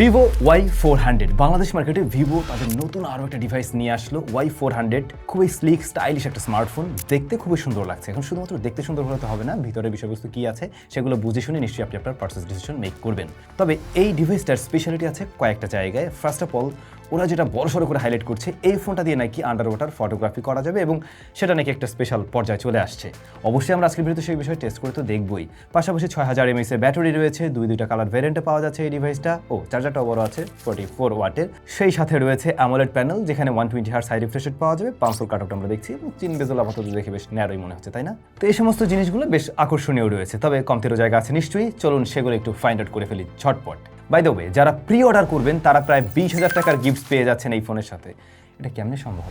Vivo Y four hundred Bangladesh মার্কেটে Vivo তাদের নতুন আরও একটা ডিভাইস নিয়ে আসলো। ওয়াই ফোর হান্ড্রেড খুবই স্লিক স্টাইলিশ একটা স্মার্টফোন দেখতে খুবই সুন্দর লাগছে। এখন শুধুমাত্র দেখতে সুন্দর হলে তো হবে না, ভিতরে বিষয়বস্তু কি আছে সেগুলো বুঝে শুনে নিশ্চয়ই আপনি আপনার পার্সেস ডিসিশন মেক করবেন। তবে এই ডিভাইসটার স্পেশালিটি আছে কয়েকটা জায়গায়। ফার্স্ট অফ অল ওরা যেটা বড় সড়ো করে হাইলাইট করছে, এই ফোনটা দিয়ে নাকি আন্ডার ওয়াটার ফটোগ্রাফি করা যাবে এবং সেটা নাকি একটা স্পেশাল পর্যায়ে চলে আসছে। অবশ্যই আমরা আজকের ভিডিওতে সেই বিষয়ে টেস্ট করে তো দেখবই। পাশাপাশি ছয় হাজার এমএস এর ব্যাটারি রয়েছে, দুই দুইটা কালার ভ্যারিয়েন্টে পাওয়া যাচ্ছে এই ডিভাইসটা ও চার্জারটাও বড় আছে ফোর্টি ফোর ওয়াটের সেই সাথে রয়েছে অ্যামোলেড প্যানেল যেখানে ওয়ান টোয়েন্টি হার সাইড রিফ্রেশ পাওয়া যাবে পাঁচশোর কাট আমরা দেখছি, এবং চিন বেজল আপাতত দেখে বেশ ন্যারোই মনে হচ্ছে, তাই না? তো এই সমস্ত জিনিসগুলো বেশ আকর্ষণীয় রয়েছে, তবে কমতেরও জায়গা আছে নিশ্চয়ই। চলুন সেগুলো একটু ফাইন্ড আউট করে ফেলি ঝটপট। বাই দ্য ওয়ে যারা প্রি অর্ডার করবেন, তারা প্রায় বিশ হাজার টাকার গিফটস পেয়ে যাচ্ছেন এই ফোনের সাথে। এটা কেমনে সম্ভব?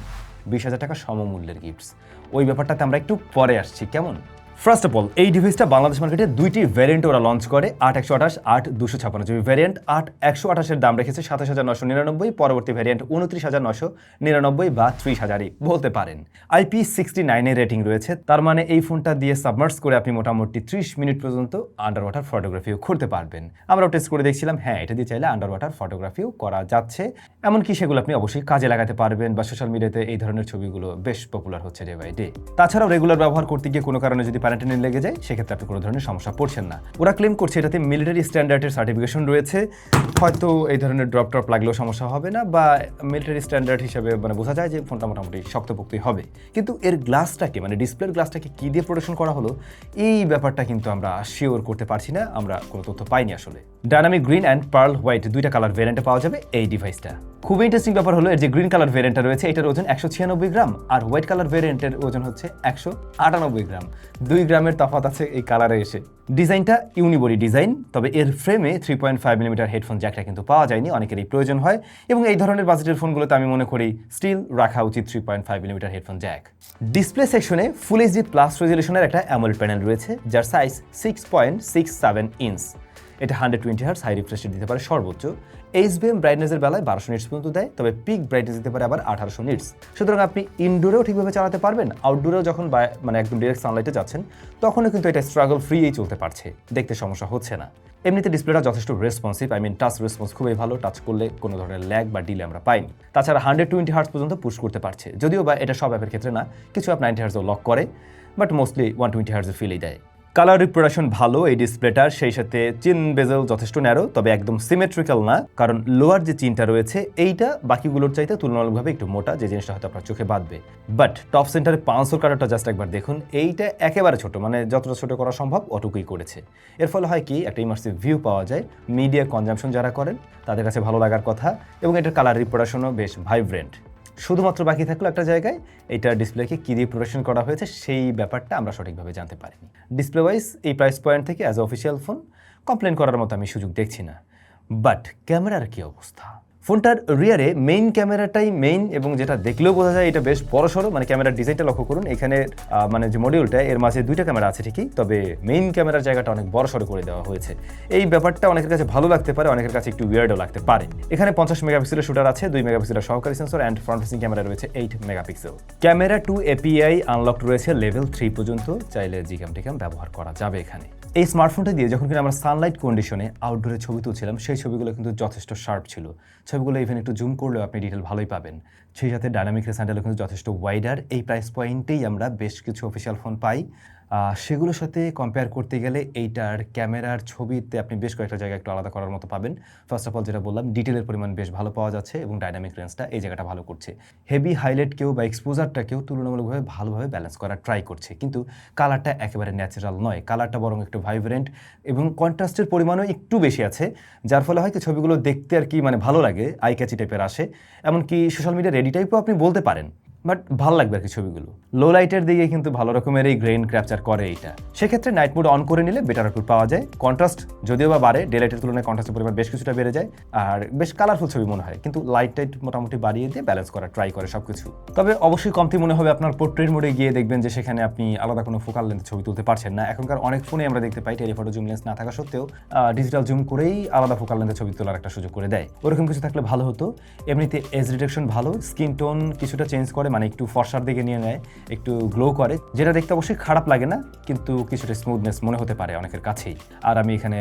বিশ হাজার টাকা সমমূল্যের গিফটস ওই ব্যাপারটাতে আমরা একটু পরে আসছি। কেমন? ফার্স্ট অফ অল এই ডিভাইসটা বাংলাদেশ মার্কেটে দুইটি ভ্যারিয়েন্ট ওরা লঞ্চ করে, আট একশো আঠাশ, আট দুশো ছাপান্ন। জিবি ভ্যারিয়েন্ট আট একশো আঠাশের দাম রেখেছে সাতাশ হাজার নশো নিরানব্বই, পরবর্তী ভ্যারিয়েন্ট উনত্রিশ হাজার নশো নিরানব্বই বা ত্রিশ হাজারই, বলতে পারেন। আইপি সিক্সটি নাইনের রেটিং রয়েছে, তার মানে এই ফোনটা দিয়ে সাবমার্স করে আপনি মোটামুটি ত্রিশ মিনিট পর্যন্ত আন্ডার ওয়াটার ফটোগ্রাফিও করতে পারবেন। আমরাও টেস্ট করে দেখছিলাম হ্যাঁ এটা দিয়ে চাইলে আন্ডার ওয়াটার ফটোগ্রাফিও করা যাচ্ছে। এমনকি সেগুলো আপনি অবশ্যই কাজে লাগাতে পারবেন বা সোশ্যাল মিডিয়াতে এই ধরনের ছবিগুলো বেশ পপুলার হচ্ছে ডে বাই ডে তাছাড়াও রেগুলার ব্যবহার করতে গিয়ে কোনো কারণে যদি প্যারাটেনিন লেগে যায়, সেক্ষেত্রে আপনি কোনো ধরনের সমস্যা পড়ছেন না। ওরা ক্লেম করছে এটাতে মিলিটারি স্ট্যান্ডার্ডের সার্টিফিকেশন রয়েছে। হয়তো এই ধরনের ড্রপ টপ লাগলেও সমস্যা হবে না বা মিলিটারি স্ট্যান্ডার্ড হিসেবে মানে বোঝা যায় যে ফোনটা মোটামুটি শক্তপোক্তই হবে। কিন্তু এর গ্লাসটাকে মানে ডিসপ্লের গ্লাসটাকে কী দিয়ে প্রোডাকশন করা হলো, এই ব্যাপারটা কিন্তু আমরা শিওর করতে পারছি না, আমরা কোনো তথ্য পাইনি আসলে। Dynamic green and pearl white দুইটা কালার ভ্যারিয়েন্টে পাওয়া যাবে এই ডিভাইসটা খুবই ইন্টারেস্টিং ব্যাপার হলো, এর যে গ্রিন কালার ভ্যারিয়েন্টটা রয়েছে, এটার ওজন একশো ছিয়ানব্বই গ্রাম, আর হোয়াইট কালার ভ্যারিয়েন্টের ওজন হচ্ছে একশো আটানব্বই গ্রাম। দুই গ্রামের তফাত আছে এই কালারে এসে। ডিজাইনটা ইউনিবডি ডিজাইন, তবে এর ফ্রেমে three point five millimetre headphone জ্যাকটা কিন্তু পাওয়া যায়নি, অনেকেরই প্রয়োজন হয়। এবং এই ধরনের বাজেটের ফোনগুলোতে আমি মনে করি স্টিল রাখা উচিত three point five millimetre headphone jack display সেকশনে ফুল এইচডি প্লাস রেজলিউশনের একটা অ্যামোল প্যানেল রয়েছে, যার size six point six seven inch এটা হান্ড্রেড টোয়েন্টি হার্স হাই রিফ্রেশে দিতে পারে সর্বোচ্চ। এইচবিএম ব্রাইটনেসের বেলায় বারোশো নিটস পর্যন্ত দেয়, তবে পিক ব্রাইটনেস দিতে পারে আবার আঠারোশো নিটস সুতরাং আপনি ইনডোরেও ঠিকভাবে চালাতে পারবেন আউটডোরেও যখন মানে একদম ডিরেক্ট সানলাইটে যাচ্ছেন, তখনও কিন্তু এটা স্ট্রাগল ফ্রিই চলতে পারছে। দেখতে সমস্যা হচ্ছে না। এমনিতে ডিসপ্লেটা যথেষ্ট responsive I mean touch response খুবই ভালো টাচ করলে কোনো ধরনের ল্যাগ বা ডিলে আমরা পাইনি। তাছাড়া হান্ড্রেড টোয়েন্টি হার্স পর্যন্ত পুশ করতে পারছে। যদিও বা এটা সব অ্যাপের ক্ষেত্রে না, কিছু অ্যাপ নাইনটি হার্সও লক করে বাট মোস্টলি ওয়ান টোয়েন্টি হার্সের ফিলই দেয়। কালার রিপ্রোডাকশন ভালো, এই ডিসপ্লেটার সেই সাথে চিন বেজেল যথেষ্ট ন্যারো তবে একদম সিমেট্রিক্যাল না। কারণ লোয়ার যে চিনটা রয়েছে, এইটা বাকিগুলোর চাইতে তুলনামূলকভাবে একটু মোটা, যে জিনিসটা হয়তো আপনার চোখে বাঁধবে। বাট টপ সেন্টারে পাঁচশো কালারটা জাস্ট একবার দেখুন, এইটা একেবারে ছোট মানে যতটা ছোট করা সম্ভব অটুকুই করেছে। এর ফলে হয় কি, একটা ইমার্সিভ ভিউ পাওয়া যায় মিডিয়া কনজামশন যারা করেন, তাদের কাছে ভালো লাগার কথা, এবং এটার কালার রিপ্রোডাকশনও বেশ ভাইব্রেন্ট শুধুমাত্র বাকি থাকল একটা জায়গায় এটা ডিসপ্লেকে কী দিয়ে প্রোডাকশন করা হয়েছে সেই ব্যাপারটা আমরা সঠিকভাবে জানতে পারিনি। ডিসপ্লে ওয়াইজ এই প্রাইস পয়েন্ট থেকে অ্যাজ অফিসিয়াল ফোন কমপ্লেন করার মতো আমি সুযোগ দেখছি না। বাট ক্যামেরার কী অবস্থা? ফোনটার রিয়ারে মেইন ক্যামেরাটাই মেইন এবং যেটা দেখলেও বোঝা যায় এটা বেশ বড় সড়ো মানে ক্যামেরার ডিজাইনটা লক্ষ্য করুন। এখানে মানে যে মডিউলটা এর মাঝে দুইটা ক্যামেরা আছে ঠিকই, তবে মেইন ক্যামেরার জায়গাটা অনেক বড় সড়ো করে দেওয়া হয়েছে। এই ব্যাপারটা অনেকের কাছে ভালো লাগতে পারে, অনেকের কাছে একটু উইয়ার্ডও লাগতে পারে। এখানে পঞ্চাশ মেগাপিক্সেলের শুটার আছে, দুই মেগাপিক্সেলের সহকারী sensor and front facing camera রয়েছে eight megapixel camera two API unlock রয়েছে লেভেল থ্রি পর্যন্ত, চাইলে জিক্যাম টিক্যাম ব্যবহার করা যাবে এখানে। এই স্মার্টফোনটা দিয়ে যখন কিনা আমরা সানলাইট কন্ডিশনে আউটডোরে ছবি তুলছিলাম, সেই ছবিগুলো কিন্তু যথেষ্ট শার্প ছিল। ছবিগুলো ইভেন একটু জুম করলেও আপনি ডিটেল ভালোই পাবেন। সেই সাথে ডায়নামিক রেসান্ডেলও কিন্তু যথেষ্ট ওয়াইডার এই প্রাইস পয়েন্টেই আমরা বেশ কিছু অফিসিয়াল ফোন পাই। সেগুলোর সাথে কম্পেয়ার করতে গেলে এইটার ক্যামেরার ছবিতে আপনি বেশ কয়েকটা জায়গা একটু আলাদা করার মতো পাবেন। ফার্স্ট অফ অল যেটা বললাম ডিটেলের পরিমাণ বেশ ভালো পাওয়া যাচ্ছে এবং ডাইনামিক রেঞ্জটা এই জায়গাটা ভালো করছে। হেভি হাইলাইটকেও বা এক্সপোজারটাকেও তুলনামূলকভাবে ভালোভাবে ব্যালেন্স করার ট্রাই করছে। কিন্তু কালারটা একেবারে ন্যাচারাল নয়। কালারটা বরং একটু ভাইব্রেন্ট এবং কন্ট্রাস্টের পরিমাণও একটু বেশি আছে, যার ফলে হয়তো ছবিগুলো দেখতে আর কি মানে ভালো লাগে আই ক্যাচি টাইপের আসে। এমনকি সোশ্যাল মিডিয়া রেডি টাইপও আপনি বলতে পারেন। বাট ভালো লাগবে আর কি ছবিগুলো। লো লাইটের দিকে কিন্তু ভালো রকমের এই গ্রেন ক্যাপচার করে এইটা। সেক্ষেত্রে নাইট মোড অন করে নিলে বেটার আউটপুট পাওয়া যায়। কন্ট্রাস্ট যদিও বা বাড়ে ডে লাইটের তুলনায় কন্ট্রাস্টের পরিমাণ বেশ কিছুটা বেড়ে যায়। আর বেশ কালারফুল ছবি মনে হয়। কিন্তু লাইট টাইট মোটামুটি বাড়িয়ে দিয়ে ব্যালেন্স করা ট্রাই করে সব কিছু তবে অবশ্যই কমতি মনে হবে আপনার পোর্ট্রেট মোডে গিয়ে দেখবেন যে সেখানে আপনি আলাদা কোনো ফোকাল লেন্থে ছবি তুলতে পারছেন না। এখনকার অনেক ফোনে আমরা দেখতে পাই টেলিফটো জুম লেন্স না থাকা সত্ত্বেও ডিজিটাল জুম করেই আলাদা ফোকাল লেন্থে ছবি তোলার একটা সুযোগ করে দেয়। ওরকম কিছু থাকলে ভালো হতো। এমনিতে এজ ডিটেকশন ভালো স্কিন টোন কিছুটা চেঞ্জ করে মানে একটু ফর্সার দিকে নিয়ে নেয়, একটু গ্লো করে, যেটা দেখতে অবশ্যই খারাপ লাগে না, কিন্তু কিছুটা স্মুথনেস মনে হতে পারে অনেকের কাছেই। আর আমি এখানে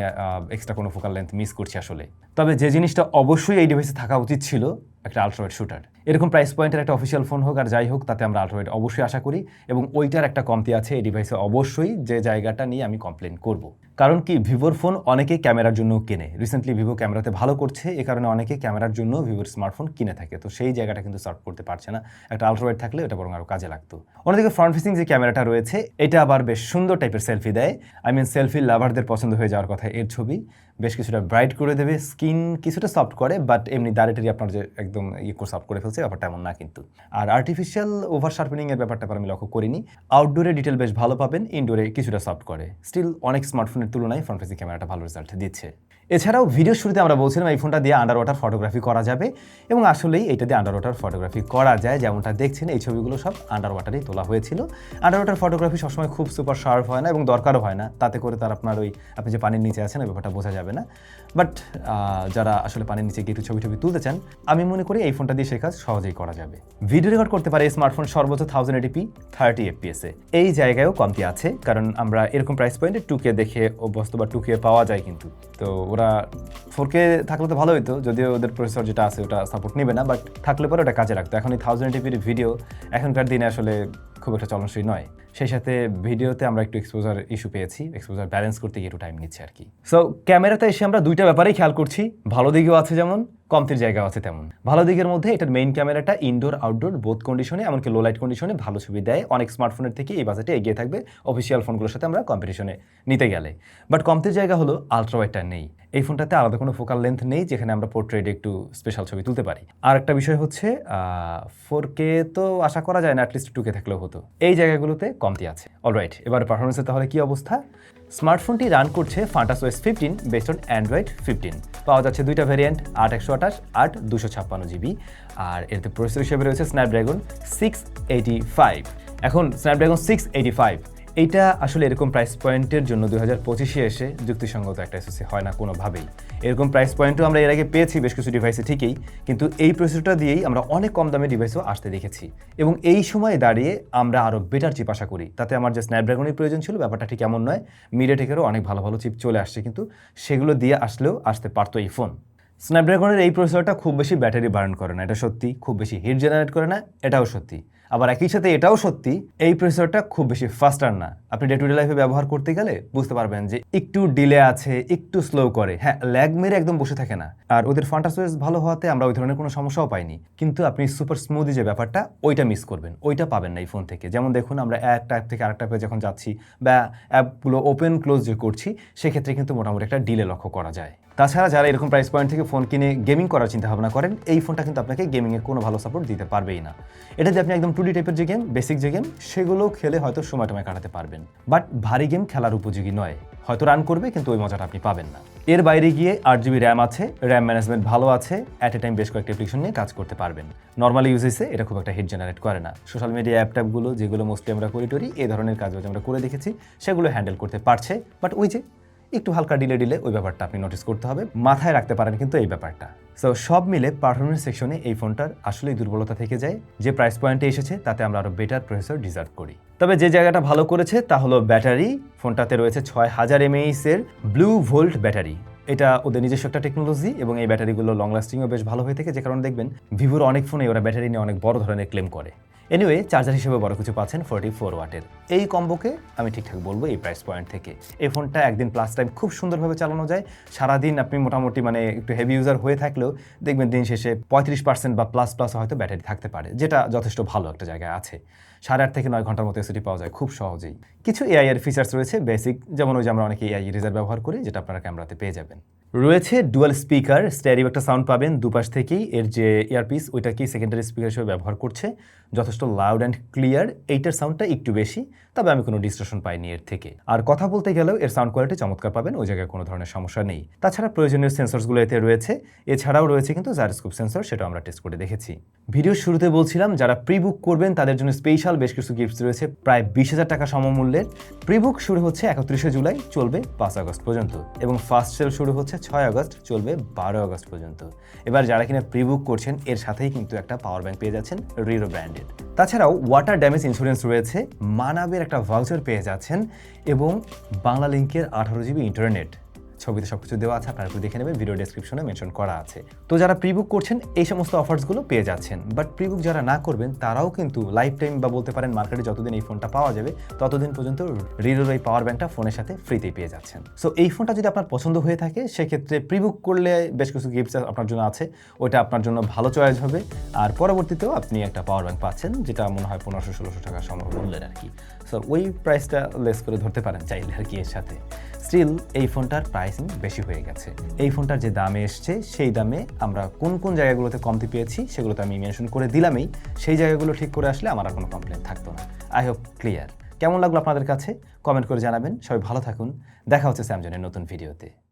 এক্সট্রা কোনো ফোকাল লেন্থ মিস করছি আসলে। তবে যে জিনিসটা অবশ্যই এই ডিভাইসে থাকা উচিত ছিল একটা আলট্রাওয়েড শুটার এরকম প্রাইস পয়েন্টের একটা অফিসিয়াল ফোন হোক আর যাই হোক, তাতে আমরা আলট্রাওয়েড অবশ্যই আশা করি এবং ওইটার একটা কমতি আছে এই ডিভাইসে অবশ্যই যে জায়গাটা নিয়ে আমি কমপ্লেন করব। কারণ কি ভিভোর ফোন অনেকে ক্যামেরার জন্য কেনে। রিসেন্টলি ভিভো ক্যামেরাতে ভালো করছে, এ কারণে অনেকে ক্যামেরার জন্য ভিভোর স্মার্টফোন কিনে থাকে। তো সেই জায়গাটা কিন্তু সার্ভ করতে পারছে না। একটা আলট্রাওয়েড থাকলে এটা বরং আরও কাজে লাগতো। অন্যদিকে ফ্রন্ট ফেসিং যে ক্যামেরাটা রয়েছে, এটা আবার বেশ সুন্দর টাইপের সেলফি দেয়। আই মিন সেলফি লাভারদের পছন্দ হয়ে যাওয়ার কথা এর ছবি। বেশ কিছুটা ব্রাইট করে দেবে স্কিন কিছুটা সফট করে বাট এমনি দাঁড়িয়ে আপনার যে একদম ইয়ে সফট করে ফেলছে, ব্যাপারটা এমন না কিন্তু। আর আর্টিফিশিয়াল ওভার শার্পেনিং এর ব্যাপারটা আমি লক্ষ্য করিনি। আউটডোরে ডিটেল বেশ ভালো পাবেন ইনডোরে কিছুটা সফট করে। স্টিল অনেক স্মার্টফোনের তুলনায় ফ্রন্ট ফেসিং ক্যামেরাটা ভালো রেজাল্ট দিচ্ছে। এছাড়াও ভিডিও শুরুতে আমরা বলছিলাম এই ফোনটা দিয়ে আন্ডার ওয়াটার ফটোগ্রাফি করা যাবে এবং আসলেই এটা দিয়ে আন্ডার ওয়াটার ফটোগ্রাফি করা যায়। যেমনটা দেখছেন, এই ছবিগুলো সব আন্ডার ওয়াটারেই তোলা হয়েছিল। আন্ডার ওয়াটার ফটোগ্রাফি সবসময় খুব সুপার শার্প হয় না এবং দরকারও হয় না। তাতে করে তার আপনার ওই, আপনি যে পানির নিচে আছেন, ওই ব্যাপারটা বোঝা যাবে না। বাট যারা আসলে পানির নিচে গিয়ে একটু ছবি ছবি তুলতে চান, আমি মনে করি এই ফোনটা দিয়ে সে কাজ সহজেই করা যাবে। ভিডিও রেকর্ড করতে পারে স্মার্টফোন সর্বোচ্চ থাউজেন্ড এটিপি থার্টি এফপিএসে এই জায়গায়ও কমতি আছে, কারণ আমরা এরকম প্রাইস পয়েন্টে টুকে দেখে অভ্যস্ত বা টুকে পাওয়া যায় কিন্তু। তো ওরা ফোরকে থাকলে তো ভালো হইতো, যদিও ওদের প্রসেসর যেটা আছে ওটা সাপোর্ট নেবে না বাট থাকলে পরে ওটা কাজে রাখতো এখন এই থাউজেন্ড এটিপির ভিডিও এখনকার দিনে আসলে খুব একটা চলনসই নয়। সেই সাথে ভিডিওতে আমরা একটু এক্সপোজার ইস্যু পেয়েছি এক্সপোজার ব্যালেন্স করতে গিয়ে একটু টাইম নিচ্ছে আর কি। সো ক্যামেরাতে এসে আমরা দুইটা ব্যাপারেই খেয়াল করছি। ভালো দিকেও আছে যেমন, কমতির জায়গাও আছে তেমন। ভালো দিকের মধ্যে এটার মেইন ক্যামেরাটা ইনডোর আউটডোর বোথ কন্ডিশনে এমনকি লো লাইট কন্ডিশনে ভালো ছবি দেয়। অনেক স্মার্টফোনের থেকে এই বাজেটে এগিয়ে থাকবে অফিসিয়াল ফোনগুলোর সাথে আমরা কম্পিটিশনে নিতে গেলে। বাট কমতির জায়গা হলো আলট্রাওয়াইটটা নেই। এই ফোনটাতে আলাদা কোনো ফোকাল লেন্থ নেই, যেখানে আমরা পোর্ট্রেটে একটু স্পেশাল ছবি তুলতে পারি। আর একটা বিষয় হচ্ছে ফোর কে তো আশা করা যায় না অ্যাটলিস্ট টু কে থাকলেও হতো। এই জায়গাগুলোতে কমতি আছে। অলরাইট এবার পারফরমেন্সে তাহলে কি অবস্থা? স্মার্টফোনটি রান করছে Funtouch OS fifteen based on Android fifteen পাওয়া যাচ্ছে দুইটা ভ্যারিয়েন্ট আট একশো আঠাশ, আট দুশো ছাপ্পান্ন জিবি আর এতে প্রসেসর হিসেবে রয়েছে স্ন্যাপড্রাগন সিক্স এইটি ফাইভ এখন স্ন্যাপড্রাগন সিক্স এইটি ফাইভ এইটা আসলে এরকম প্রাইস পয়েন্টের জন্য দু হাজার পঁচিশে এসে যুক্তিসঙ্গত একটা এসএসসি হয় না কোনোভাবেই। এরকম প্রাইস পয়েন্টও আমরা এর আগে পেয়েছি বেশ কিছু ডিভাইসে ঠিকই, কিন্তু এই প্রসেসটা দিয়েই আমরা অনেক কম দামে ডিভাইসও আসতে দেখেছি। এবং এই সময়ে দাঁড়িয়ে আমরা আরও বেটার চিপ আশা করি। তাতে আমার যে স্ন্যাপড্রাগনের প্রয়োজন ছিল, ব্যাপারটা ঠিক এমন নয় মিডিয়াটেকেরও অনেক ভালো ভালো চিপ চলে আসছে, কিন্তু সেগুলো দিয়ে আসলেও আসতে পারতো এই ফোন স্ন্যাপড্রাগনের এই প্রসেসরটা খুব বেশি ব্যাটারি বার্ন করে না, এটা সত্যি। খুব বেশি হিট জেনারেট করে না, এটাও সত্যি। আবার একই সাথে এটাও সত্যি, এই প্রসেসরটা খুব বেশি ফাস্টার না। আপনি ডে টু ডে লাইফে ব্যবহার করতে গেলে বুঝতে পারবেন যে একটু ডিলে আছে, একটু স্লো করে। হ্যাঁ ল্যাগ মেরে একদম বসে থাকে না। আর ওদের ফান্টাসোয়েস ভালো হওয়াতে আমরা ওই ধরনের কোনো সমস্যাও পাইনি। কিন্তু আপনি সুপার স্মুদি যে ব্যাপারটা, ওইটা মিস করবেন, ওইটা পাবেন না এই ফোন থেকে। যেমন দেখুন, আমরা এক টাইপ থেকে আরেকটা অ্যাপে যখন যাচ্ছি বা অ্যাপগুলো ওপেন ক্লোজ যে করছি, সেক্ষেত্রে কিন্তু মোটামুটি একটা ডিলে লক্ষ্য করা যায়। তাছাড়া যারা এরকম প্রাইস পয়েন্ট থেকে ফোন কিনে গেমিং করার চিন্তা ভাবনা করেন, এই ফোনটা কিন্তু আপনাকে গেমিংয়ে কোনো ভালো সাপোর্ট দিতে পারবেই না। এটা যে আপনি একদম টু ডি টাইপের যে গেম বেসিক যে গেম সেগুলো খেলে হয়তো সময় টময় কাটাতে পারবেন। বাট ভারী গেম খেলার উপযোগী নয়। হয়তো রান করবে, কিন্তু ওই মজাটা আপনি পাবেন না। এর বাইরে গিয়ে আট জিবি র্যাম আছে র্যাম ম্যানেজমেন্ট ভালো আছে অ্যাট এ টাইম বেশ কয়েকটা অ্যাপ্লিকেশন নিয়ে কাজ করতে পারবেন। নর্মালি ইউজেসে এটা খুব একটা হিট জেনারেট করে না। সোশ্যাল মিডিয়া অ্যাপ ট্যাপগুলো যেগুলো মোস্টলি আমরা করি টরি এই ধরনের কাজ আমরা করে দেখেছি, সেগুলো হ্যান্ডেল করতে পারছে। বাট ওই যে একটু হালকা ডিলে ডিলে ওই ব্যাপারটা আপনি নোটিস করতে হবে। মাথায় রাখতে পারেন কিন্তু এই ব্যাপারটা। সো সব মিলে পারফরমেন্স সেকশনে এই ফোনটার আসলেই দুর্বলতা থেকে যায়। যে প্রাইস পয়েন্টে এসেছে, তাতে আমরা আরও বেটার প্রসেসর ডিজার্ভ করি। তবে যে জায়গাটা ভালো করেছে, তা হলো ব্যাটারি ফোনটাতে রয়েছে ছয় হাজার এমএইসের ব্লু ভোল্ট ব্যাটারি এটা ওদের নিজস্ব একটা টেকনোলজি এবং এই ব্যাটারিগুলো লং লাস্টিংও বেশ ভালো হয়ে থাকে। যে কারণে দেখবেন ভিভোর অনেক ফোনে ওরা ব্যাটারি নিয়ে অনেক বড় ধরনের ক্লেম করে। এনিওয়ে চার্জার হিসেবে বড় কিছু পাচ্ছেন ফোর্টি ফোর ওয়াটের। এই কম্বোকে আমি ঠিকঠাক বলব এই প্রাইস পয়েন্ট থেকে। এই ফোনটা একদিন প্লাস টাইম খুব সুন্দরভাবে চালানো যায়। সারাদিন আপনি মোটামুটি মানে একটু হেভি ইউজার হয়ে থাকলেও দেখবেন দিন শেষে পঁয়ত্রিশ পার্সেন্ট বা প্লাস প্লাস হয়তো ব্যাটারি থাকতে পারে, যেটা যথেষ্ট ভালো একটা জায়গায় আছে। সাড়ে আট থেকে নয় ঘণ্টার মতো এসিটি পাওয়া যায় খুব সহজেই। কিছু এআই এর ফিচার্স রয়েছে বেসিক যেমন ওই যে আমরা অনেকে এআই রিজার্ভ ব্যবহার করি, যেটা আপনারা ক্যামেরাতে পেয়ে যাবেন। রয়েছে ডুয়াল স্পিকার স্ট্যারিও একটা সাউন্ড পাবেন দুপাশ থেকেই। এর যে ইয়ারপিস ওইটাকেই সেকেন্ডারি স্পিকার হিসেবে ব্যবহার করছে। যথেষ্ট লাউড অ্যান্ড ক্লিয়ার এইটার সাউন্ডটা একটু বেশি, তবে আমি কোনো ডিস্ট্রেশন পাইনি এর থেকে। আর কথা বলতে গেলেও এর সাউন্ড কোয়ালিটি চমৎকার পাবেন, ওই জায়গায় কোনো ধরনের সমস্যা নেই। তাছাড়া প্রয়োজনীয় সেন্সরসগুলো এতে রয়েছে, এছাড়াও রয়েছে কিন্তু জারস্কোপ সেন্সর সেটা আমরা টেস্ট করে দেখেছি। ভিডিওর শুরুতে বলছিলাম, যারা প্রি বুক করবেন, তাদের জন্য স্পেশাল বেশ কিছু গিফটস রয়েছে, প্রায় বিশ হাজার টাকা সমমূল্যের। প্রি বুক শুরু হচ্ছে একত্রিশে জুলাই, চলবে পাঁচ আগস্ট পর্যন্ত, এবং ফার্স্ট সেল শুরু হচ্ছে ছয় আগস্ট, চলবে বারো আগস্ট পর্যন্ত। এবার যারা কিনা প্রি বুক করছেন, এর সাথেই কিন্তু একটা পাওয়ার ব্যাংক পেয়ে যাচ্ছেন রিরো ব্র্যান্ডেড তাছাড়াও ওয়াটার ড্যামেজ ইন্স্যুরেন্স রয়েছে, মানাবের একটা ভাউচার পেয়ে যাচ্ছেন এবং বাংলা লিঙ্কের আঠারো জিবি ইন্টারনেট ছবিতে সব কিছু দেওয়া আছে, আপনারা একটু দেখে নেবেন ভিডিও ডেসক্রিপশনে মেনশন করা আছে। তো যারা প্রিবুক করছেন, এই সমস্ত অফার্সগুলো পেয়ে যাচ্ছেন। বাট প্রিবুক যারা না করবেন, তারাও কিন্তু লাইফ টাইম বা বলতে পারেন মার্কেটে যতদিন এই ফোনটা পাওয়া যাবে, ততদিন পর্যন্ত রিরোর এই পাওয়ার ব্যাংকটা ফোনের সাথে ফ্রিতেই পেয়ে যাচ্ছেন। সো এই ফোনটা যদি আপনার পছন্দ হয়ে থাকে, সেক্ষেত্রে প্রিবুক করলে বেশ কিছু গিফটস আপনার জন্য আছে। ওইটা আপনার জন্য ভালো চয়েস হবে। আর পরবর্তীতেও আপনি একটা পাওয়ার ব্যাংক পাচ্ছেন, যেটা মনে হয় পনেরোশো, ষোলোশো টাকা সম্ভব মূল্যের আর কি। সো ওই প্রাইসটা লেস করে ধরতে পারেন চাইলে আর কি এর সাথে। স্টিল এই ফোনটার প্রাইসিং বেশি হয়ে গেছে। এই ফোনটার যে দামে এসছে, সেই দামে আমরা কোন কোন জায়গাগুলোতে কমতি পেয়েছি, সেগুলোতে আমি মেনশন করে দিলামই। সেই জায়গাগুলো ঠিক করে আসলে আমার আর কোনো কমপ্লেন থাকতো না। আই হোপ ক্লিয়ার কেমন লাগল আপনাদের কাছে? কমেন্ট করে জানাবেন। সবাই ভালো থাকুন। দেখা হচ্ছে স্যামজনের নতুন ভিডিওতে